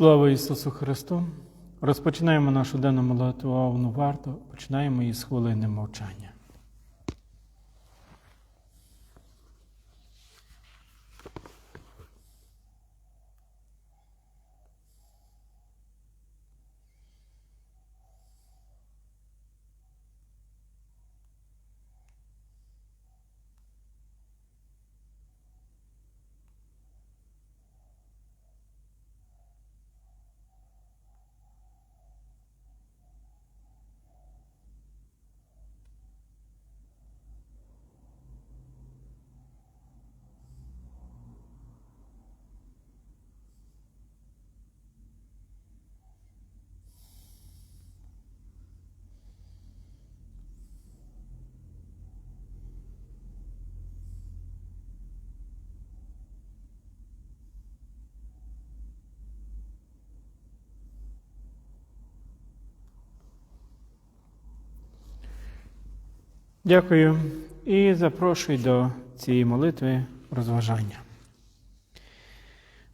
Слава Ісусу Христу! Розпочинаємо нашу денну молитвовну варту, починаємо її з хвилини мовчання. Дякую і запрошую до цієї молитви розважання.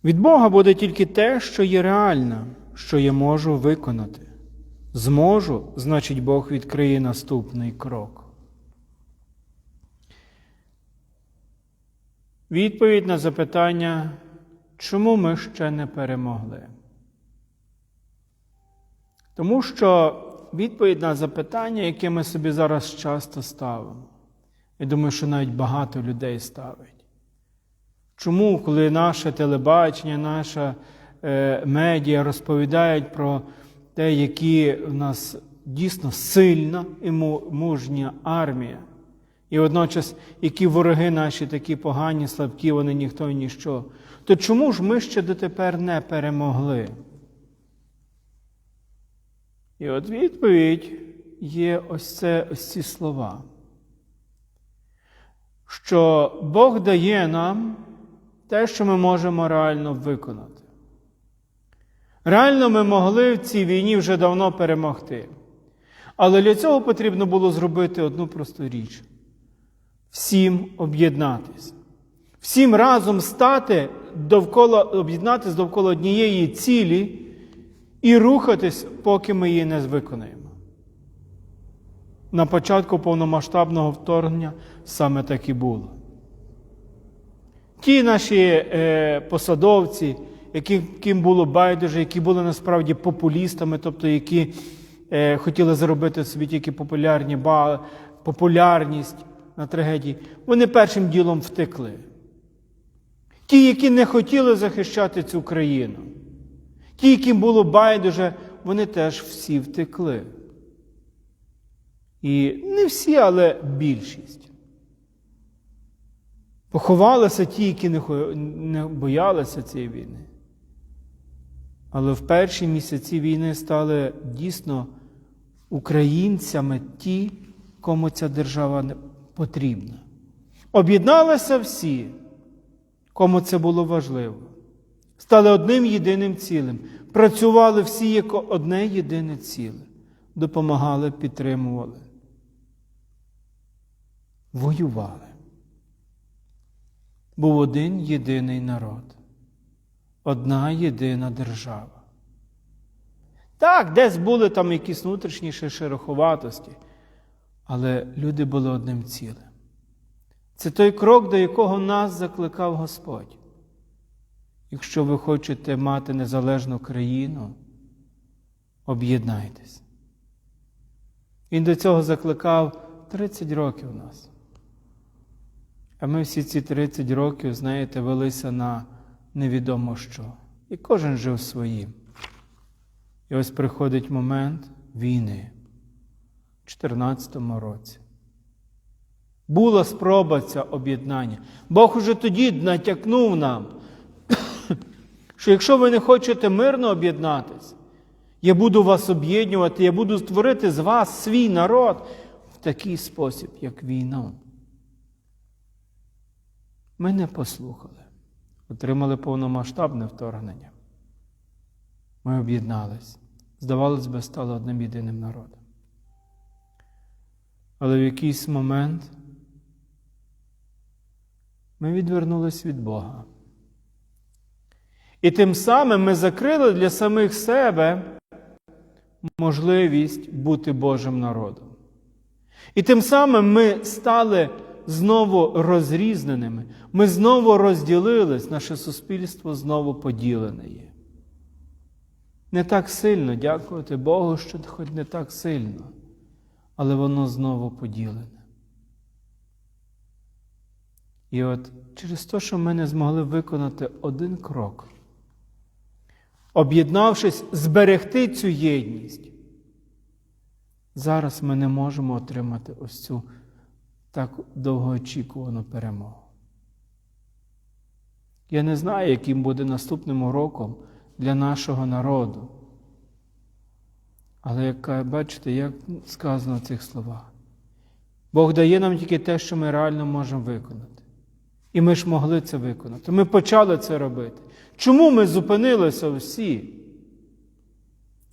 Від Бога буде тільки те, що є реально, що я можу виконати. Зможу, значить, Бог відкриє наступний крок. Відповідь на запитання, чому ми ще не перемогли? Тому що відповідь на запитання, яке ми собі зараз часто ставимо. Я думаю, що навіть багато людей ставить. Чому, коли наше телебачення, наша е, медіа розповідають про те, які в нас дійсно сильна і мужня армія, і водночас, які вороги наші такі погані, слабкі, вони ніхто і ніщо, то чому ж ми ще дотепер не перемогли? І от відповідь є ось це ось ці слова, що Бог дає нам те, що ми можемо реально виконати. Реально ми могли в цій війні вже давно перемогти. Але для цього потрібно було зробити одну просту річ: всім об'єднатися, всім разом стати довкола, об'єднатися довкола однієї цілі і рухатись, поки ми її не виконаємо. На початку повномасштабного вторгнення саме так і було. Ті наші е, посадовці, яким було байдуже, які були насправді популістами, тобто які е, хотіли заробити собі тільки популярні, ба, популярність на трагедії, вони першим ділом втекли. Ті, які не хотіли захищати цю країну. Ті, яким було байдуже, вони теж всі втекли. І не всі, але більшість. Поховалися ті, які не боялися цієї війни. Але в перші місяці війни стали дійсно українцями ті, кому ця держава потрібна. Об'єдналися всі, кому це було важливо стали одним єдиним цілим, працювали всі як одне єдине ціле, допомагали, підтримували, воювали. Був один єдиний народ, одна єдина держава. Так, десь були там якісь внутрішні шероховатості, але люди були одним цілим. Це той крок, до якого нас закликав Господь. Якщо ви хочете мати незалежну країну, об'єднайтесь. Він до цього закликав 30 років нас. А ми всі ці 30 років, знаєте, велися на невідомо що. І кожен жив своїм. І ось приходить момент війни в 2014 році. Була спроба ця об'єднання. Бог уже тоді натякнув нам що якщо ви не хочете мирно об'єднатись, я буду вас об'єднувати, я буду створити з вас свій народ в такий спосіб, як війна. Ми не послухали, отримали повномасштабне вторгнення. Ми об'єднались. Здавалось би, стали одним єдиним народом. Але в якийсь момент ми відвернулись від Бога. І тим самим ми закрили для самих себе можливість бути Божим народом. І тим самим ми стали знову розрізненими, ми знову розділились, наше суспільство знову поділене є. Не так сильно, дякувати Богу, що хоч не так сильно, але воно знову поділене. І от через те, що ми не змогли виконати один крок, об'єднавшись, зберегти цю єдність, зараз ми не можемо отримати ось цю так довгоочікувану перемогу. Я не знаю, яким буде наступним роком для нашого народу. Але як бачите, як сказано в цих словах, Бог дає нам тільки те, що ми реально можемо виконати. І ми ж могли це виконати. Ми почали це робити. Чому ми зупинилися всі?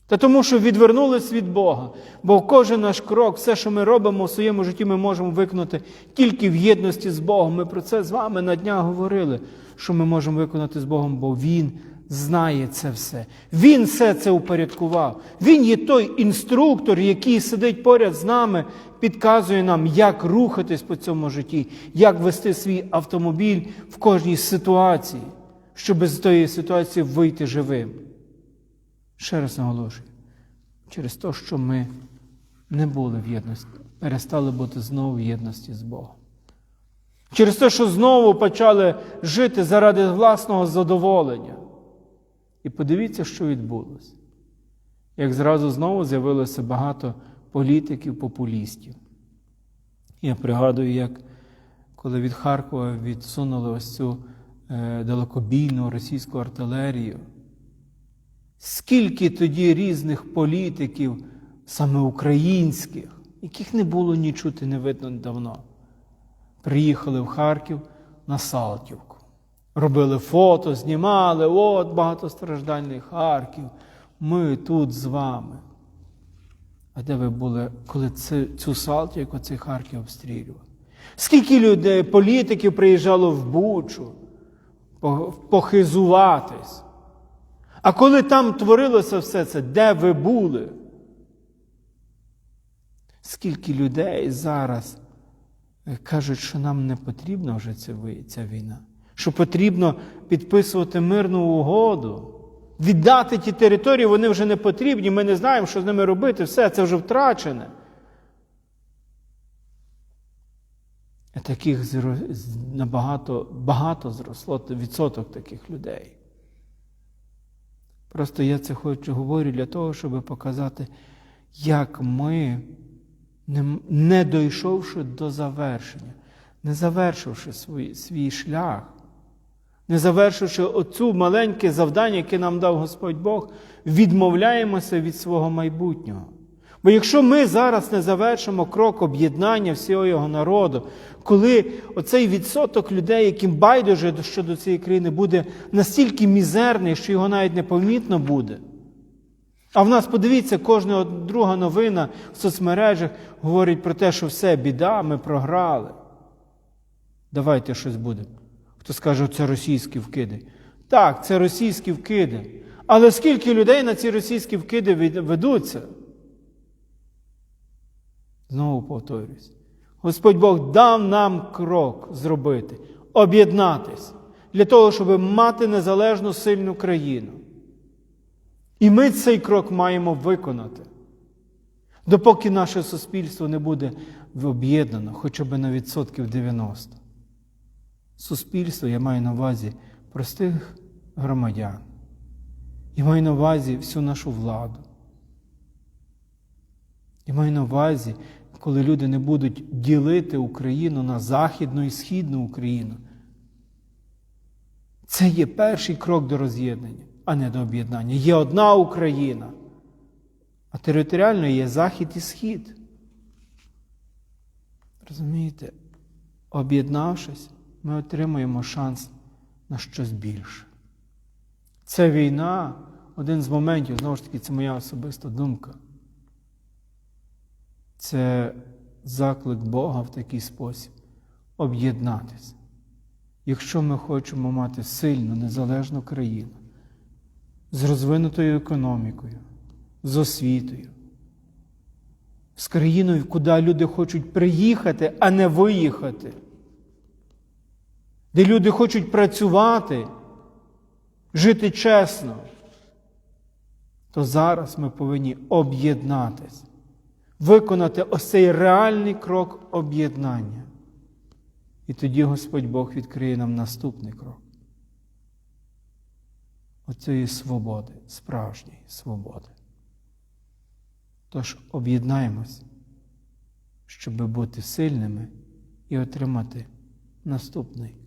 Та тому, що відвернулись від Бога. Бо кожен наш крок, все, що ми робимо в своєму житті, ми можемо виконати тільки в єдності з Богом. Ми про це з вами на днях говорили, що ми можемо виконати з Богом, бо Він знає це все. Він все це упорядкував. Він є той інструктор, який сидить поряд з нами, підказує нам, як рухатись по цьому житті, як вести свій автомобіль в кожній ситуації, щоб з тої ситуації вийти живим. Ще раз наголошую, через те, що ми не були в єдності, перестали бути знову в єдності з Богом. Через те, що знову почали жити заради власного задоволення. І подивіться, що відбулося. Як зразу знову з'явилося багато політиків, популістів. Я пригадую, як коли від Харкова відсунули ось цю е, далекобійну російську артилерію. Скільки тоді різних політиків, саме українських, яких не було ні чути, не видно давно, приїхали в Харків на Салтівку. Робили фото, знімали, от багатостраждальний Харків. Ми тут з вами. А де ви були, коли цю, цю Салтівку, цей Харків обстрілював? Скільки людей, політиків приїжджало в Бучу похизуватись? А коли там творилося все це, де ви були? Скільки людей зараз кажуть, що нам не потрібна вже ця війна, що потрібно підписувати мирну угоду, віддати ті території, вони вже не потрібні, ми не знаємо, що з ними робити, все це вже втрачене. Таких набагато багато зросло відсоток таких людей. Просто я це хочу говорю для того, щоб показати, як ми, не дійшовши до завершення, не завершивши свій, свій шлях, не завершивши оцю маленьке завдання, яке нам дав Господь Бог, відмовляємося від свого майбутнього. Бо якщо ми зараз не завершимо крок об'єднання всього його народу, коли оцей відсоток людей, яким байдуже щодо цієї країни, буде настільки мізерний, що його навіть непомітно буде. А в нас, подивіться, кожна друга новина в соцмережах говорить про те, що все, біда, ми програли. Давайте щось буде. Хто скаже, це російські вкиди. Так, це російські вкиди. Але скільки людей на ці російські вкиди ведуться? Знову повторюсь. Господь Бог дав нам крок зробити, об'єднатись для того, щоб мати незалежну сильну країну. І ми цей крок маємо виконати, допоки наше суспільство не буде об'єднано хоча б на відсотків 90. Суспільство я маю на увазі простих громадян. Я маю на увазі всю нашу владу. Я маю на увазі коли люди не будуть ділити Україну на Західну і Східну Україну. Це є перший крок до роз'єднання, а не до об'єднання. Є одна Україна, а територіально є Захід і Схід. Розумієте, об'єднавшись, ми отримуємо шанс на щось більше. Це війна один з моментів, знову ж таки, це моя особиста думка це заклик Бога в такий спосіб об'єднатися. Якщо ми хочемо мати сильну, незалежну країну, з розвинутою економікою, з освітою, з країною, куди люди хочуть приїхати, а не виїхати, де люди хочуть працювати, жити чесно, то зараз ми повинні об'єднатися, виконати ось цей реальний крок об'єднання. І тоді Господь Бог відкриє нам наступний крок. Оцієї свободи, справжньої свободи. Тож об'єднаємось, щоб бути сильними і отримати наступний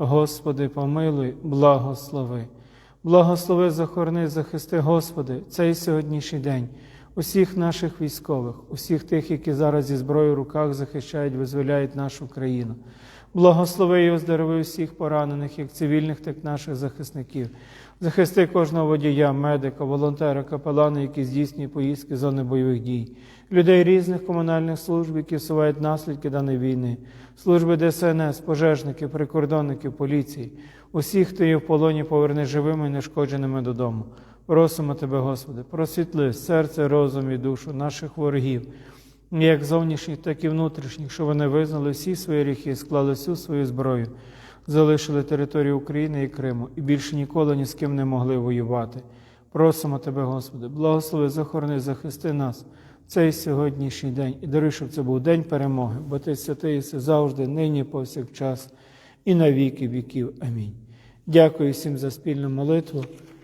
Господи, помилуй, благослови. Благослови, захорони, захисти, Господи, цей сьогоднішній день, усіх наших військових, усіх тих, які зараз зі зброєю в руках захищають, визволяють нашу країну. Благослови і оздорови всіх поранених, як цивільних, так і наших захисників. Захисти кожного водія, медика, волонтера, капелана, які здійснюють поїздки зони бойових дій, людей різних комунальних служб, які всувають наслідки даної війни, служби ДСНС, пожежників, прикордонників, поліції, усіх, хто є в полоні, поверни живими і нешкодженими додому. Просимо Тебе, Господи, просвітли серце, розум і душу наших ворогів, як зовнішніх, так і внутрішніх, що вони визнали всі свої гріхи, склали всю свою зброю, залишили територію України і Криму і більше ніколи ні з ким не могли воювати. Просимо Тебе, Господи, благослови, захорони, захисти нас в цей сьогоднішній день і даруй, щоб це був день перемоги, бо Ти святий єси завжди, нині, повсякчас і на віки віків. Амінь. Дякую всім за спільну молитву.